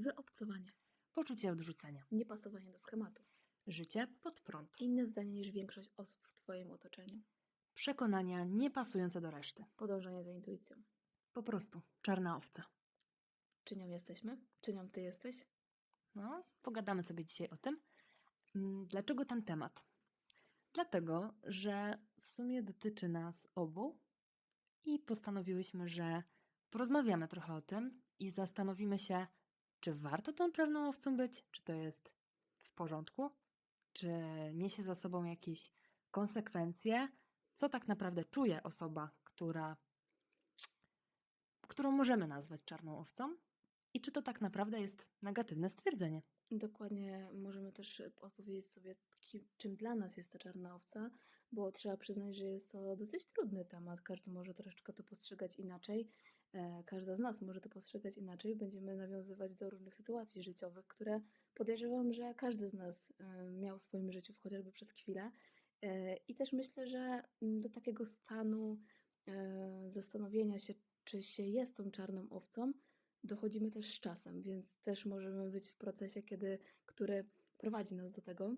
Wyobcowanie. Poczucie odrzucenia. Niepasowanie do schematu. Życie pod prąd. Inne zdanie niż większość osób w Twoim otoczeniu. Przekonania niepasujące do reszty. Podążanie za intuicją. Po prostu czarna owca. Czy nią jesteśmy? Czy nią Ty jesteś? No, pogadamy sobie dzisiaj o tym. Mm, Dlaczego ten temat? Dlatego, że w sumie dotyczy nas obu i postanowiłyśmy, że porozmawiamy trochę o tym i zastanowimy się, czy warto tą czarną owcą być, czy to jest w porządku, czy niesie za sobą jakieś konsekwencje, co tak naprawdę czuje osoba, która, którą możemy nazwać czarną owcą i czy to tak naprawdę jest negatywne stwierdzenie. Dokładnie możemy też odpowiedzieć sobie, ki- czym dla nas jest ta czarna owca, bo trzeba przyznać, że jest to dosyć trudny temat. Każdy może troszeczkę to postrzegać inaczej. E, Każda z nas może to postrzegać inaczej. Będziemy nawiązywać do różnych sytuacji życiowych, które podejrzewam, że każdy z nas e, miał w swoim życiu, chociażby przez chwilę. E, I też myślę, że mm, do takiego stanu zastanowienia się, czy się jest tą czarną owcą, dochodzimy też z czasem, więc też możemy być w procesie, kiedy, który prowadzi nas do tego.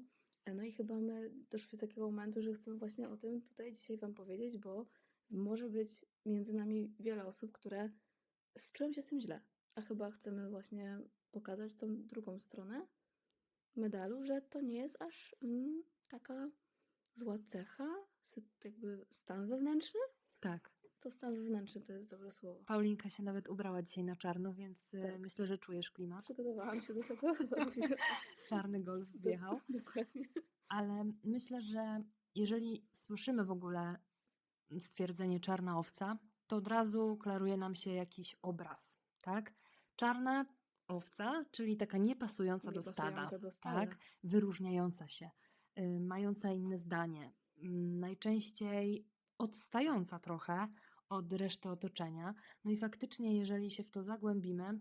No i chyba my doszli do takiego momentu, że chcę właśnie o tym tutaj dzisiaj Wam powiedzieć, bo może być między nami wiele osób, które czują się z tym źle, a chyba chcemy właśnie pokazać tą drugą stronę medalu, że to nie jest aż mm, taka zła cecha, jakby stan wewnętrzny. Tak. To stan wewnętrzny to jest dobre słowo. Paulinka się nawet ubrała dzisiaj na czarno, więc e, Tak. myślę, że czujesz klimat. Przygotowałam się do tego. Czarny golf wjechał. Dokładnie. Ale myślę, że jeżeli słyszymy w ogóle stwierdzenie czarna owca, to od razu klaruje nam się jakiś obraz, tak? Czarna owca, czyli taka niepasująca do stada, Niepasująca do stada. tak? Wyróżniająca się, y, mająca inne zdanie, mm, najczęściej odstająca trochę od reszty otoczenia. No i faktycznie, jeżeli się w to zagłębimy,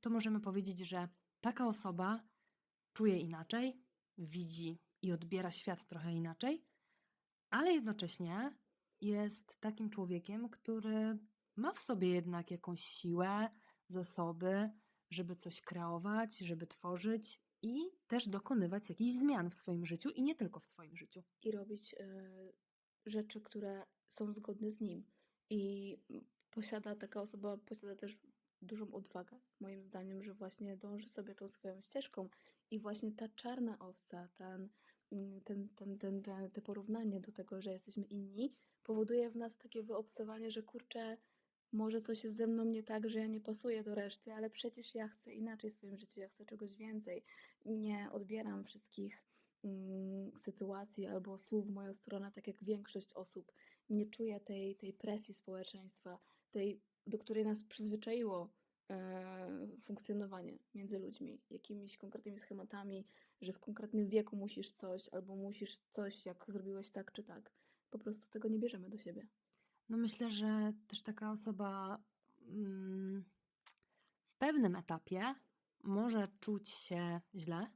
to możemy powiedzieć, że taka osoba czuje inaczej, widzi i odbiera świat trochę inaczej, ale jednocześnie jest takim człowiekiem, który ma w sobie jednak jakąś siłę, zasoby, żeby coś kreować, żeby tworzyć i też dokonywać jakichś zmian w swoim życiu i nie tylko w swoim życiu. I robić e, rzeczy, które są zgodne z nim. I posiada taka osoba, posiada też dużą odwagę, moim zdaniem, że właśnie dąży sobie tą swoją ścieżką. I właśnie ta czarna owca, ten, mm, ten, ten, ten, ten, te porównanie do tego, że jesteśmy inni, powoduje w nas takie wyobcowanie, że kurczę, może coś jest ze mną nie tak, że ja nie pasuję do reszty, ale przecież ja chcę inaczej w swoim życiu, ja chcę czegoś więcej. Nie odbieram wszystkich mm, sytuacji albo słów w moją stronę, tak jak większość osób. Nie czuję tej, tej presji społeczeństwa, tej, do której nas przyzwyczaiło e, funkcjonowanie między ludźmi, jakimiś konkretnymi schematami, że w konkretnym wieku musisz coś, albo musisz coś, jak zrobiłeś tak czy tak. Po prostu tego nie bierzemy do siebie. No myślę, że też taka osoba mm, w pewnym etapie może czuć się źle,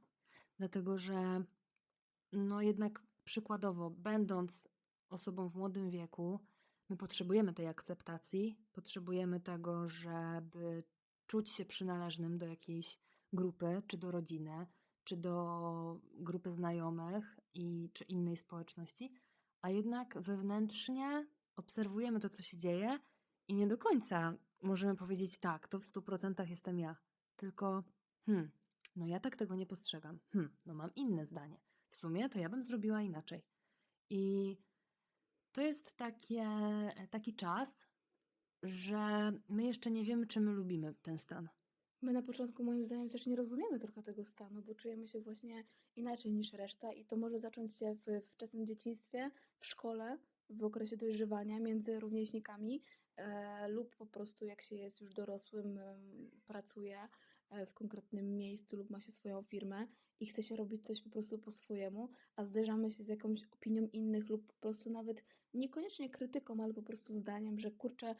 dlatego że no jednak przykładowo, będąc osobą w młodym wieku, my potrzebujemy tej akceptacji, potrzebujemy tego, żeby czuć się przynależnym do jakiejś grupy, czy do rodziny, czy do grupy znajomych i czy innej społeczności, a jednak wewnętrznie obserwujemy to, co się dzieje i nie do końca możemy powiedzieć tak, to w 100% jestem ja. Tylko, hmm, no ja tak tego nie postrzegam. Hmm, no mam inne zdanie. W sumie to ja bym zrobiła inaczej. I to jest takie, taki czas, że my jeszcze nie wiemy, czy my lubimy ten stan. My na początku moim zdaniem też nie rozumiemy trochę tego stanu, bo czujemy się właśnie inaczej niż reszta i to może zacząć się w wczesnym dzieciństwie, w szkole, w okresie dojrzewania między rówieśnikami e, lub po prostu jak się jest już dorosłym, em, pracuje e, w konkretnym miejscu lub ma się swoją firmę i chce się robić coś po prostu po swojemu, a zderzamy się z jakąś opinią innych lub po prostu nawet niekoniecznie krytyką, ale po prostu zdaniem, że kurczę, e,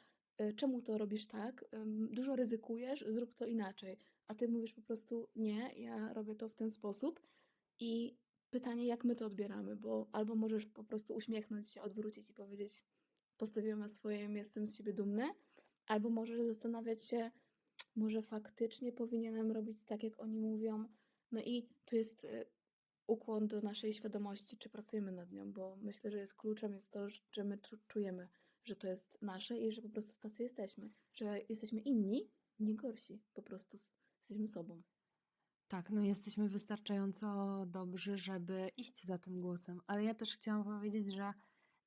czemu to robisz tak, dużo ryzykujesz, zrób to inaczej. A ty mówisz po prostu nie, ja robię to w ten sposób. I pytanie, jak my to odbieramy, bo albo możesz po prostu uśmiechnąć się, odwrócić i powiedzieć, postawiłam swoim, jestem z siebie dumny, albo możesz zastanawiać się, może faktycznie powinienem robić tak, jak oni mówią. No i tu jest y, ukłon do naszej świadomości, czy pracujemy nad nią, bo myślę, że jest kluczem jest to, czy my czu- czujemy, że to jest nasze i że po prostu tacy jesteśmy, że jesteśmy inni, nie gorsi, po prostu jesteśmy sobą. Tak, no jesteśmy wystarczająco dobrzy, żeby iść za tym głosem, ale ja też chciałam powiedzieć, że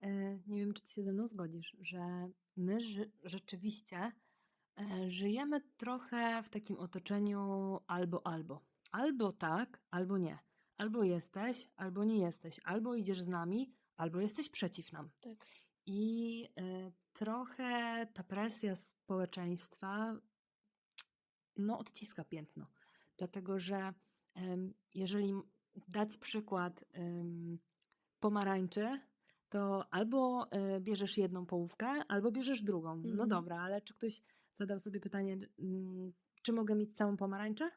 e, nie wiem, czy ty się ze mną zgodzisz, że my ży- rzeczywiście e, żyjemy trochę w takim otoczeniu albo albo. Albo tak, albo nie. Albo jesteś, albo nie jesteś. Albo idziesz z nami, albo jesteś przeciw nam. Tak. I e, trochę ta presja społeczeństwa no, odciska piętno. Dlatego, że jeżeli dać przykład pomarańczy, to albo e, bierzesz jedną połówkę, albo bierzesz drugą. No Mhm. dobra, ale czy ktoś zadał sobie pytanie, czy mogę mieć całą pomarańczę? No,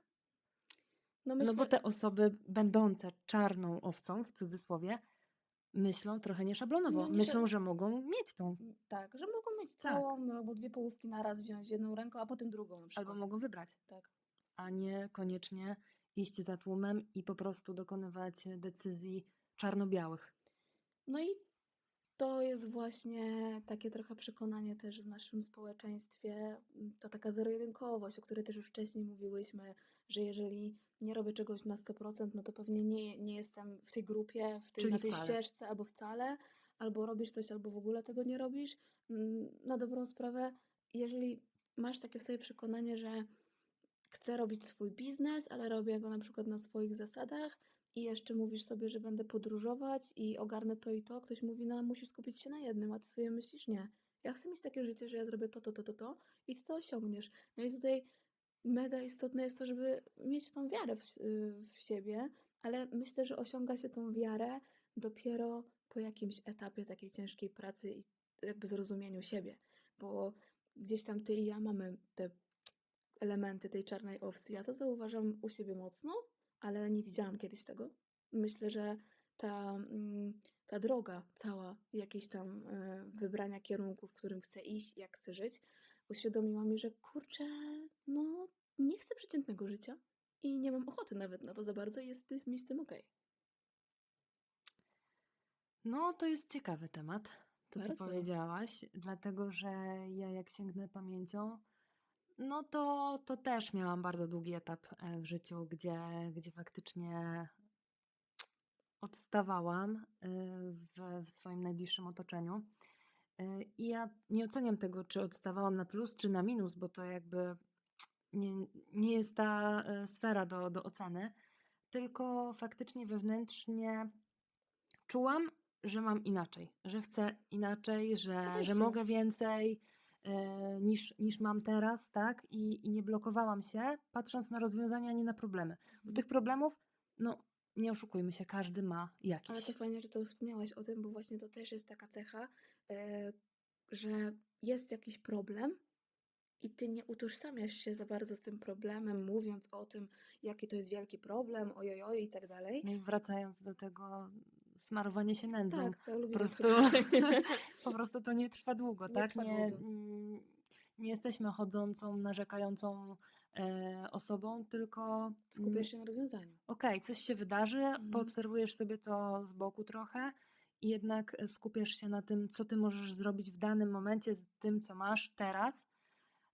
No myślę, bo te osoby będące czarną owcą, w cudzysłowie, myślą trochę nieszablonowo. No, nie myślą, szab- że mogą mieć tą, tak, że mogą mieć Tak. całą albo dwie połówki na raz wziąć jedną ręką, a potem drugą na przykład. albo mogą wybrać. Tak. a nie koniecznie iść za tłumem i po prostu dokonywać decyzji czarno-białych. No i to jest właśnie takie trochę przekonanie też w naszym społeczeństwie, m, to taka zero-jedynkowość, o której też już wcześniej mówiłyśmy, że jeżeli nie robię czegoś na 100%, no to pewnie nie, nie jestem w tej grupie, w tej, Czyli na tej wcale. ścieżce, albo wcale, albo robisz coś, albo w ogóle tego nie robisz. Mm, Na dobrą sprawę, jeżeli masz takie w sobie przekonanie, że chcę robić swój biznes, ale robię go na przykład na swoich zasadach i jeszcze mówisz sobie, że będę podróżować i ogarnę to i to, ktoś mówi, no musisz skupić się na jednym, a ty sobie myślisz, nie. Ja chcę mieć takie życie, że ja zrobię to, to, to, to, to i ty to osiągniesz. No i tutaj mega istotne jest to, żeby mieć tą wiarę w, w siebie, ale myślę, że osiąga się tą wiarę dopiero po jakimś etapie takiej ciężkiej pracy i jakby zrozumieniu siebie, bo gdzieś tam ty i ja mamy te elementy tej czarnej owcy. Ja to zauważam u siebie mocno, ale nie widziałam kiedyś tego. Myślę, że ta, mm, ta droga cała jakiejś tam e, wybrania kierunku, w którym chcę iść, jak chcę żyć, uświadomiła mi, że kurczę, no nie chcę przeciętnego życia i nie mam ochoty nawet na to za bardzo i jest mi z tym okej. No, to jest ciekawy temat, to co Bardzo. powiedziałaś, dlatego że ja jak sięgnę pamięcią, no to, to też miałam bardzo długi etap e, w życiu, gdzie, gdzie faktycznie odstawałam e, w, w swoim najbliższym otoczeniu. E, I ja nie oceniam tego, czy odstawałam na plus, czy na minus, bo to jakby nie, nie jest ta e, sfera do, do oceny, tylko faktycznie wewnętrznie czułam, że mam inaczej, że chcę inaczej, że, że mogę więcej e, niż, niż mam teraz, tak? I, I nie blokowałam się, patrząc na rozwiązania, a nie na problemy. Bo tych problemów, no nie oszukujmy się, każdy ma jakieś. Ale to fajnie, że to wspomniałaś o tym, bo właśnie to też jest taka cecha, e, że jest jakiś problem i ty nie utożsamiasz się za bardzo z tym problemem, mówiąc o tym, jaki to jest wielki problem, ojojoj i tak dalej. No i wracając do tego smarowanie się nędzą. Tak, to lubię po prostu, po prostu to nie trwa długo, Nie tak? trwa nie, długo. mm, nie jesteśmy chodzącą, narzekającą osobą, tylko mm, Skupiasz się na rozwiązaniu. okej, coś się wydarzy, Mhm. poobserwujesz sobie to z boku trochę i jednak e, skupiasz się na tym, co ty możesz zrobić w danym momencie z tym, co masz teraz.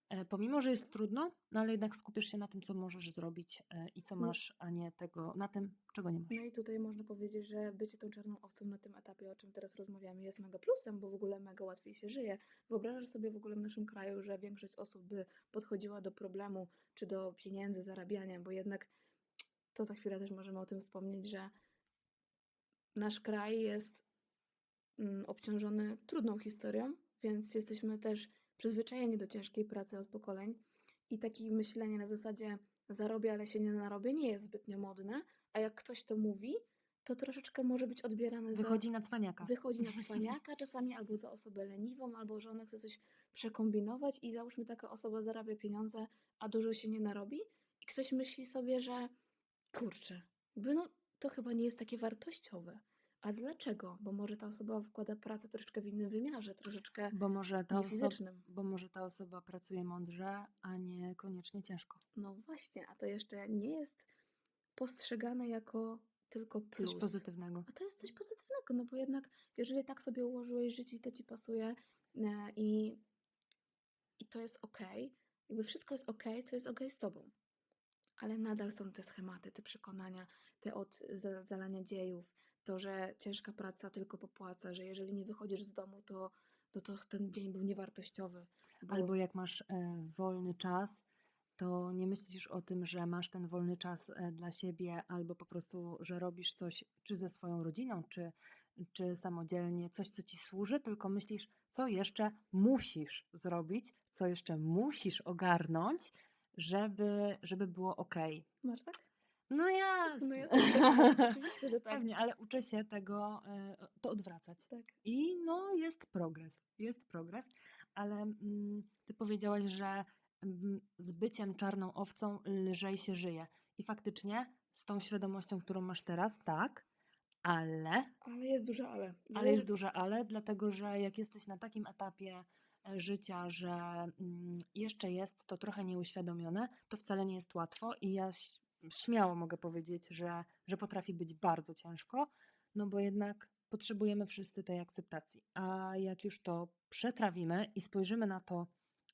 E, Pomimo, że jest trudno, no ale jednak skupiasz się na tym, co możesz zrobić e, i co No. masz, a nie tego, na tym, czego nie masz. No i tutaj można powiedzieć, że bycie tą czarną owcą na tym etapie, o czym teraz rozmawiamy, jest mega plusem, bo w ogóle mega łatwiej się żyje. Wyobrażasz sobie w ogóle w naszym kraju, że większość osób by podchodziła do problemu czy do pieniędzy, zarabiania, bo jednak to za chwilę też możemy o tym wspomnieć, że nasz kraj jest mm, obciążony trudną historią, więc jesteśmy też przyzwyczajeni do ciężkiej pracy od pokoleń i takie myślenie na zasadzie zarobię, ale się nie narobię nie jest zbytnio modne, a jak ktoś to mówi, to troszeczkę może być odbierane Wychodzi za... na cwaniaka. Wychodzi na cwaniaka czasami, albo za osobę leniwą, albo że ona chce coś przekombinować i załóżmy taka osoba zarabia pieniądze, a dużo się nie narobi i ktoś myśli sobie, że kurczę, jakby no to chyba nie jest takie wartościowe. A dlaczego? Bo może ta osoba wkłada pracę troszeczkę w innym wymiarze, troszeczkę Bo może ta fizycznym. bo może ta osoba pracuje mądrze, a nie koniecznie ciężko. No właśnie, a to jeszcze nie jest postrzegane jako tylko plus. Coś pozytywnego. A to jest coś pozytywnego, no bo jednak jeżeli tak sobie ułożyłeś życie i to ci pasuje e, i, i to jest okej, jakby wszystko jest okej, co jest okej z tobą. Ale nadal są te schematy, te przekonania, te od za- zalania dziejów, to, że ciężka praca tylko popłaca, że jeżeli nie wychodzisz z domu, to, no to ten dzień był niewartościowy. Bo, Albo jak masz e, wolny czas, to nie myślisz o tym, że masz ten wolny czas e, dla siebie, albo po prostu, że robisz coś czy ze swoją rodziną, czy, czy samodzielnie, coś, co ci służy, tylko myślisz, co jeszcze musisz zrobić, co jeszcze musisz ogarnąć, żeby, żeby było ok. Masz tak? No jasne. No ja też, oczywiście, że tak. Pewnie, ale uczę się tego, e, to odwracać. Tak. I no jest progres, jest progres, ale mm, ty powiedziałaś, że mm, z byciem czarną owcą lżej się żyje. I faktycznie z tą świadomością, którą masz teraz, tak, ale, Ale jest duże ale. ale Zależy- jest duże ale, dlatego że jak jesteś na takim etapie e, życia, że mm, jeszcze jest to trochę nieuświadomione, to wcale nie jest łatwo i ja śmiało mogę powiedzieć, że, że potrafi być bardzo ciężko, no bo jednak potrzebujemy wszyscy tej akceptacji. A jak już to przetrawimy i spojrzymy na to,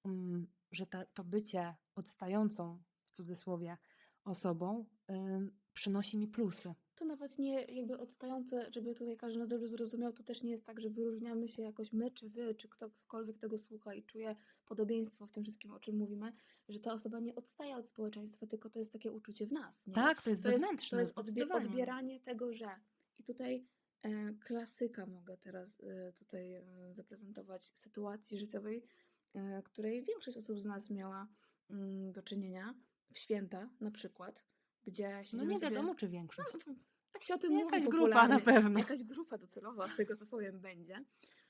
mm, że ta, to bycie odstającą, w cudzysłowie, osobą przynosi mi plusy. To nawet nie jakby odstające, żeby tutaj każdy nas dobrze zrozumiał, to też nie jest tak, że wyróżniamy się jakoś my, czy wy, czy ktokolwiek tego słucha i czuje podobieństwo w tym wszystkim, o czym mówimy, że ta osoba nie odstaje od społeczeństwa, tylko to jest takie uczucie w nas. Nie? Tak, to jest to jest, wewnętrzne. to jest odbie- zdecydowanie. odbieranie tego, że. I tutaj e, klasyka mogę teraz e, tutaj e, zaprezentować sytuacji życiowej, e, której większość osób z nas miała mm, do czynienia w święta na przykład, gdzie No siedzimy nie sobie... wiadomo, czy większość. Tak się o tym Jakaś mówi grupa na pewno. Jakaś grupa docelowa, tego co powiem, będzie.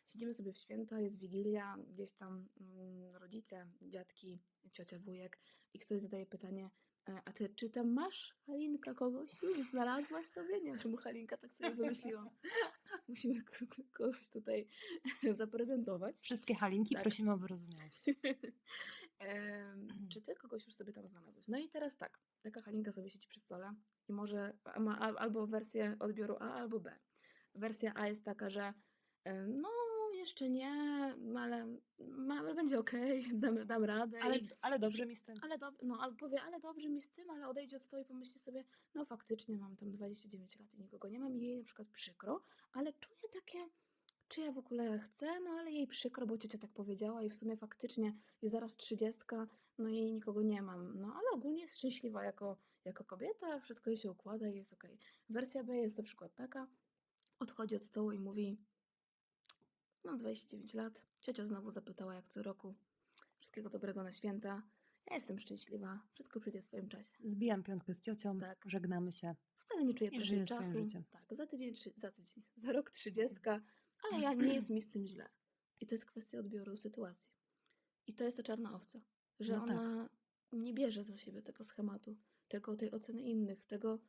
Siedzimy sobie w święta, jest wigilia, gdzieś tam mm, rodzice, dziadki, ciocia, wujek i ktoś zadaje pytanie, e, a ty czy tam masz, Halinka, kogoś? Już znalazłaś sobie? Nie wiem, czemu Halinka tak sobie wymyśliła. Musimy kogoś tutaj zaprezentować. Wszystkie halinki Tak. prosimy o wyrozumiałość. Em, czy ty kogoś już sobie tam znalazłeś? No i teraz tak, taka Halinka sobie siedzi przy stole i może ma al- albo wersję odbioru A, albo B. Wersja A jest taka, że no jeszcze nie, ale, ale będzie okej, dam, dam radę. Ale, i, ale dobrze mi z tym. ale dob- no, albo powie, ale dobrze mi z tym, ale odejdzie od stołu i pomyśli sobie, no faktycznie mam tam 29 lat i nikogo nie mam i jej na przykład przykro, ale czuję takie, czy ja w ogóle chcę, no ale jej przykro, bo ciocia tak powiedziała i w sumie faktycznie jest zaraz 30, no i nikogo nie mam, no ale ogólnie jest szczęśliwa jako, jako kobieta, wszystko jej się układa i jest okej. Wersja B jest na przykład taka, odchodzi od stołu i mówi, mam 29 lat, ciocia znowu zapytała jak co roku, wszystkiego dobrego na święta, ja jestem szczęśliwa, wszystko przyjdzie w swoim czasie. Zbijam piątkę z ciocią, Tak. żegnamy się. Wcale nie czuję presji czasu. Tak, za tydzień, za tydzień, za rok trzydziestka, ale ja nie jest mi z tym źle. I to jest kwestia odbioru sytuacji. I to jest ta czarna owca, że No tak. ona nie bierze do siebie tego schematu, tego, tej oceny innych, tego,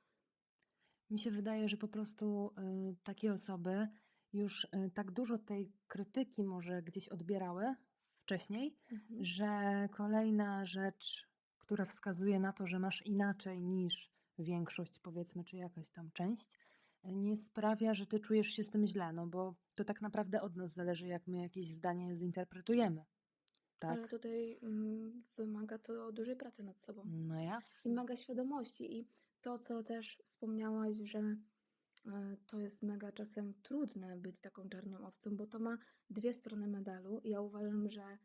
Mi się wydaje, że po prostu y, takie osoby już y, tak dużo tej krytyki może gdzieś odbierały wcześniej, Mhm. że kolejna rzecz, która wskazuje na to, że masz inaczej niż większość, powiedzmy, czy jakaś tam część, nie sprawia, że ty czujesz się z tym źle, no bo to tak naprawdę od nas zależy, jak my jakieś zdanie zinterpretujemy. Tak? ale tutaj mm, wymaga to dużej pracy nad sobą. No jasne. Wymaga świadomości i to, co też wspomniałaś, że e, to jest mega czasem trudne być taką czarną owcą, bo to ma dwie strony medalu. Ja uważam, że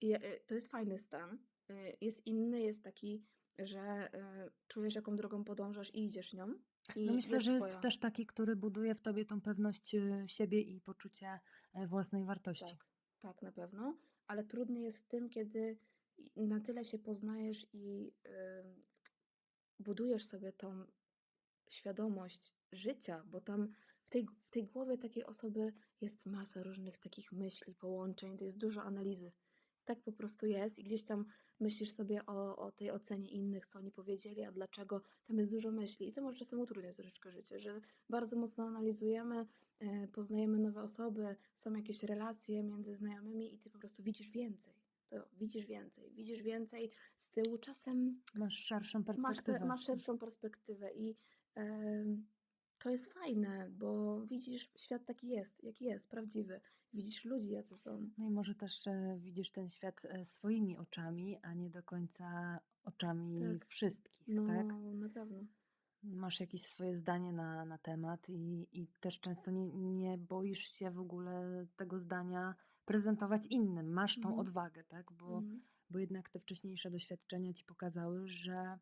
je, e, to jest fajny stan. E, Jest inny, jest taki, że czujesz, jaką drogą podążasz i idziesz nią. I No myślę, że jest twoja. też taki, który buduje w tobie tą pewność y, siebie i poczucie e, własnej wartości. Tak, tak, na pewno. Ale trudny jest w tym, kiedy na tyle się poznajesz i ym, budujesz sobie tą świadomość życia, bo tam w tej, w tej głowie takiej osoby jest masa różnych takich myśli, połączeń, to jest dużo analizy. Tak po prostu jest i gdzieś tam myślisz sobie o, o tej ocenie innych, co oni powiedzieli, a dlaczego. Tam jest dużo myśli i to może czasem utrudniać troszeczkę życie, że bardzo mocno analizujemy, e, poznajemy nowe osoby, są jakieś relacje między znajomymi i ty po prostu widzisz więcej. To widzisz więcej, widzisz więcej z tyłu. Czasem Masz szerszą masz, perspektywę. pe- masz szerszą perspektywę i em, to jest fajne, bo widzisz świat taki jest, jaki jest, prawdziwy. Widzisz ludzi, jacy są. No i może też e, widzisz ten świat e, swoimi oczami, a nie do końca oczami Tak. wszystkich, No, tak? na pewno. Masz jakieś swoje zdanie na, na temat i, i też często nie, nie boisz się w ogóle tego zdania prezentować innym. Masz tą Mhm. odwagę, tak? Bo, Mhm. bo jednak te wcześniejsze doświadczenia ci pokazały, że,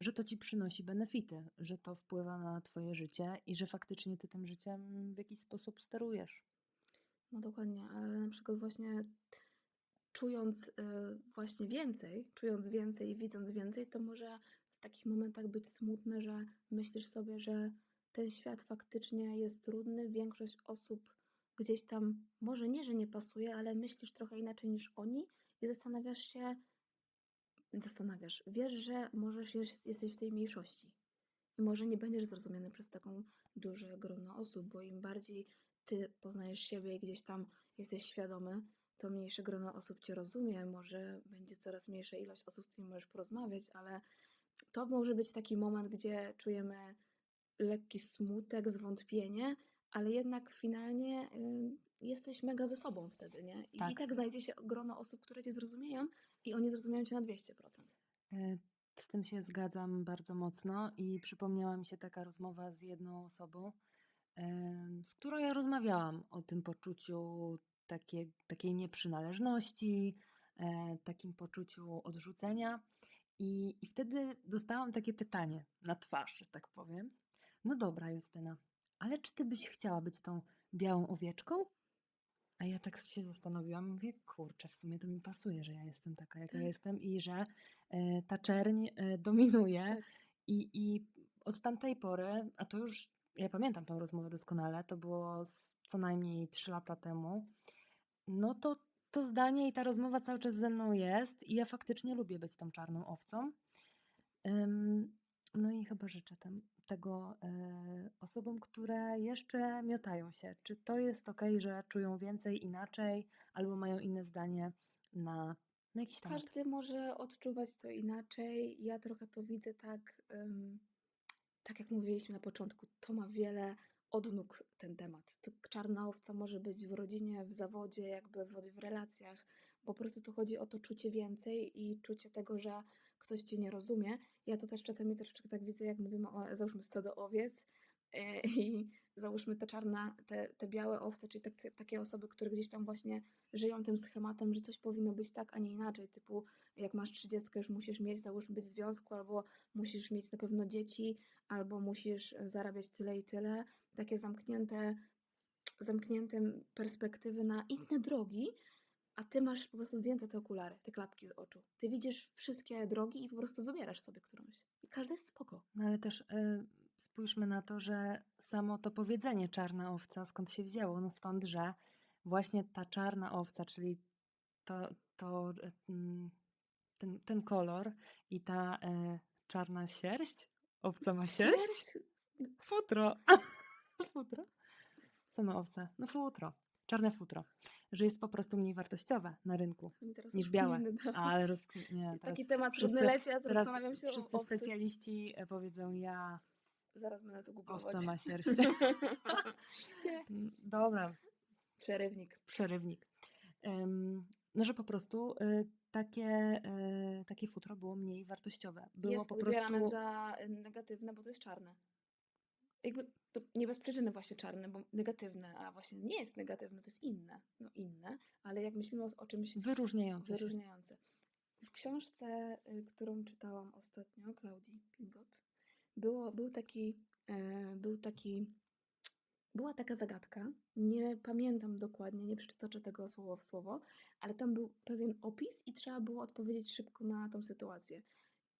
że to ci przynosi benefity, że to wpływa na twoje życie i że faktycznie ty tym życiem w jakiś sposób sterujesz. No dokładnie, ale na przykład właśnie czując y, właśnie więcej, czując więcej i widząc więcej, to może w takich momentach być smutne, że myślisz sobie, że ten świat faktycznie jest trudny. Większość osób gdzieś tam, może nie, że nie pasuje, ale myślisz trochę inaczej niż oni i zastanawiasz się, zastanawiasz, wiesz, że możesz jest, jesteś w tej mniejszości i może nie będziesz zrozumiany przez taką duże grono osób, bo im bardziej ty poznajesz siebie i gdzieś tam jesteś świadomy, to mniejsze grono osób cię rozumie, może będzie coraz mniejsza ilość osób, z którymi możesz porozmawiać, ale to może być taki moment, gdzie czujemy lekki smutek, zwątpienie, ale jednak finalnie y, jesteś mega ze sobą wtedy, nie? I, Tak. I tak znajdzie się grono osób, które cię zrozumieją i oni zrozumieją cię na 200%. E, Z tym się zgadzam bardzo mocno i przypomniała mi się taka rozmowa z jedną osobą, z którą ja rozmawiałam o tym poczuciu takie, takiej nieprzynależności, e, takim poczuciu odrzucenia. I, I wtedy dostałam takie pytanie na twarz, że tak powiem. No dobra, Justyna, ale czy ty byś chciała być tą białą owieczką? A ja tak się zastanowiłam, mówię, kurczę, w sumie to mi pasuje, że ja jestem taka, jaka Tak. jestem i że e, ta czerń e, dominuje. Tak. I, I od tamtej pory, a to już, ja pamiętam tą rozmowę doskonale, to było co najmniej 3 lata temu, no to to zdanie i ta rozmowa cały czas ze mną jest i ja faktycznie lubię być tą czarną owcą. No i chyba życzę tem, tego e, osobom, które jeszcze miotają się. Czy to jest ok, że czują więcej inaczej albo mają inne zdanie na, na jakiś temat? Każdy może odczuwać to inaczej. Ja trochę to widzę tak, tak jak mówiliśmy na początku, to ma wiele odnóg ten temat. To czarna owca może być w rodzinie, w zawodzie, jakby w, w relacjach. Po prostu tu chodzi o to czucie więcej i czucie tego, że ktoś cię nie rozumie. Ja to też czasami troszeczkę tak widzę, jak mówimy o, załóżmy, stado owiec i załóżmy te czarne, te, te białe owce, czyli tak, takie osoby, które gdzieś tam właśnie żyją tym schematem, że coś powinno być tak, a nie inaczej. Typu, jak masz 30, już musisz mieć, załóżmy, być w związku, albo musisz mieć na pewno dzieci, albo musisz e, zarabiać tyle i tyle. Takie zamknięte, zamknięte perspektywy na inne drogi, a ty masz po prostu zdjęte te okulary, te klapki z oczu. Ty widzisz wszystkie drogi i po prostu wybierasz sobie którąś. I każda jest spoko. No ale też y, spójrzmy na to, że samo to powiedzenie czarna owca skąd się wzięło? No stąd, że właśnie ta czarna owca, czyli to, to mm, ten, ten kolor i ta y, czarna sierść, owca ma sierść? Sierść? Futro. futro? Co ma owca? No futro. Czarne futro. Że jest po prostu mniej wartościowe na rynku niż białe. Ale roz... nie, Taki temat wszyscy- trudny leci, a teraz zastanawiam się wszyscy o owcy. specjaliści e, powiedzą ja, Zaraz będę to googlować. owca ma sierść. Sierść. Mm, Dobra, Przerywnik. przerywnik. Em, No, że po prostu y, takie, y, takie futro było mniej wartościowe. Było jest po prostu. za negatywne, bo to jest czarne. Jakby to nie bez przyczyny właśnie czarne, bo negatywne, a właśnie nie jest negatywne, to jest inne. No inne, ale jak myślimy o, o czymś Wyróżniające wyróżniające. W książce, y, którą czytałam ostatnio, Klaudii Pingot, było, był taki, e, był taki, była taka zagadka, nie pamiętam dokładnie, nie przeczytoczę tego słowo w słowo, ale tam był pewien opis i trzeba było odpowiedzieć szybko na tą sytuację.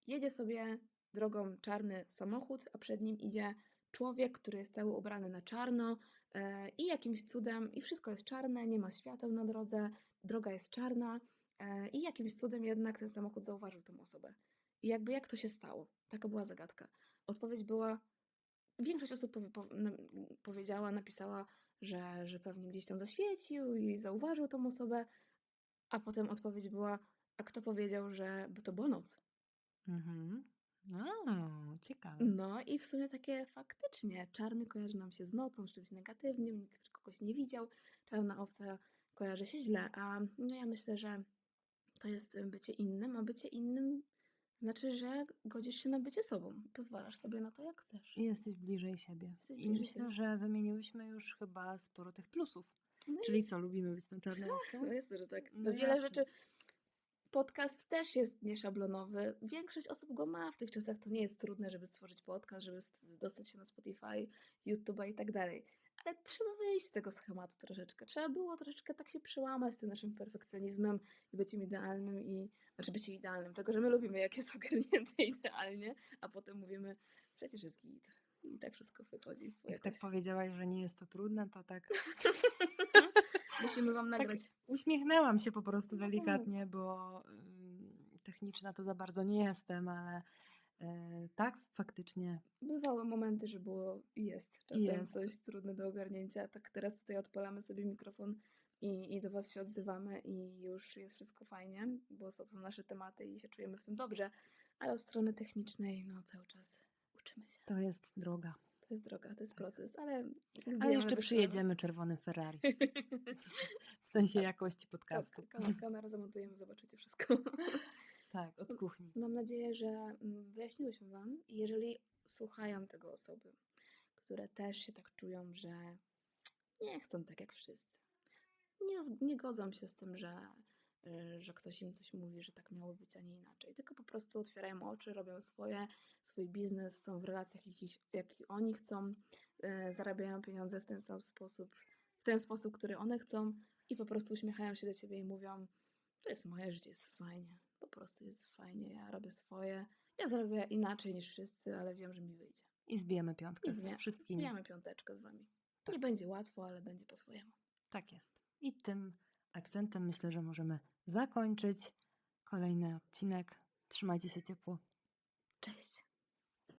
Jedzie sobie drogą czarny samochód, a przed nim idzie człowiek, który jest cały ubrany na czarno e, i jakimś cudem, i wszystko jest czarne, nie ma świateł na drodze, droga jest czarna, e, i jakimś cudem jednak ten samochód zauważył tą osobę. I jakby jak to się stało? Taka była zagadka. Odpowiedź była, większość osób powie, po, na, powiedziała, napisała, że, że pewnie gdzieś tam zaświecił i zauważył tą osobę, a potem odpowiedź była, a kto powiedział, że bo to była noc? Mhm. O, ciekawe. No i w sumie takie faktycznie, czarny kojarzy nam się z nocą, z czymś negatywnym, nikt kogoś nie widział, czarna owca kojarzy się źle, a no ja myślę, że to jest bycie innym, a bycie innym znaczy, że godzisz się na bycie sobą, pozwalasz sobie na to, jak chcesz. I jesteś bliżej siebie. Jesteś I bliżej myślę, siebie. że wymieniłyśmy już chyba sporo tych plusów. No i Czyli co, lubimy być tą czarną owcą? No jest to, że tak. No No wiele jasne. rzeczy. Podcast też jest nieszablonowy. Większość osób go ma w tych czasach. To nie jest trudne, żeby stworzyć podcast, żeby st- dostać się na Spotify, YouTube'a i tak dalej. Ale trzeba wyjść z tego schematu troszeczkę. Trzeba było troszeczkę tak się przełamać z tym naszym perfekcjonizmem i byciem idealnym i znaczy byciem idealnym, tego, że my lubimy jak jest ogarnięte idealnie, a potem mówimy, przecież jest git. I tak wszystko wychodzi. Jak tak powiedziałaś, że nie jest to trudne, to tak Musimy wam Tak. nagrać. uśmiechnęłam się po prostu No tak. delikatnie, bo techniczna to za bardzo nie jestem, ale tak, faktycznie Bywały momenty, że było i jest czasem Jest. coś trudne do ogarnięcia. Tak teraz tutaj odpalamy sobie mikrofon i, i do Was się odzywamy i już jest wszystko fajnie, bo są to nasze tematy i się czujemy w tym dobrze, ale od strony technicznej no cały czas uczymy się. to jest droga. To jest droga, to jest proces, ale Ale jeszcze wyszywamy. przyjedziemy czerwonym Ferrari. W sensie jakości podcastu. Tak, kam- kamerę zamontujemy, zobaczycie wszystko. Tak, od kuchni. Mam nadzieję, że mm, wyjaśniłyśmy Wam. Jeżeli słuchają tego osoby, które też się tak czują, że nie chcą tak jak wszyscy, nie, nie godzą się z tym, że, y, że ktoś im coś mówi, że tak miało być, a nie inaczej, tylko po prostu otwierają oczy, robią swoje, swój biznes, są w relacjach, jakich, jaki oni chcą, y, zarabiają pieniądze w ten sam sposób, w ten sposób, który one chcą i po prostu uśmiechają się do Ciebie i mówią, to jest moje życie, jest fajnie. Po prostu jest fajnie, ja robię swoje. Ja zrobię inaczej niż wszyscy, ale wiem, że mi wyjdzie. I zbijemy piątkę I z zbija- wszystkimi. Zbijamy piąteczkę z wami. Nie będzie łatwo, ale będzie po swojemu. Tak jest. I tym akcentem myślę, że możemy zakończyć kolejny odcinek. Trzymajcie się ciepło. Cześć!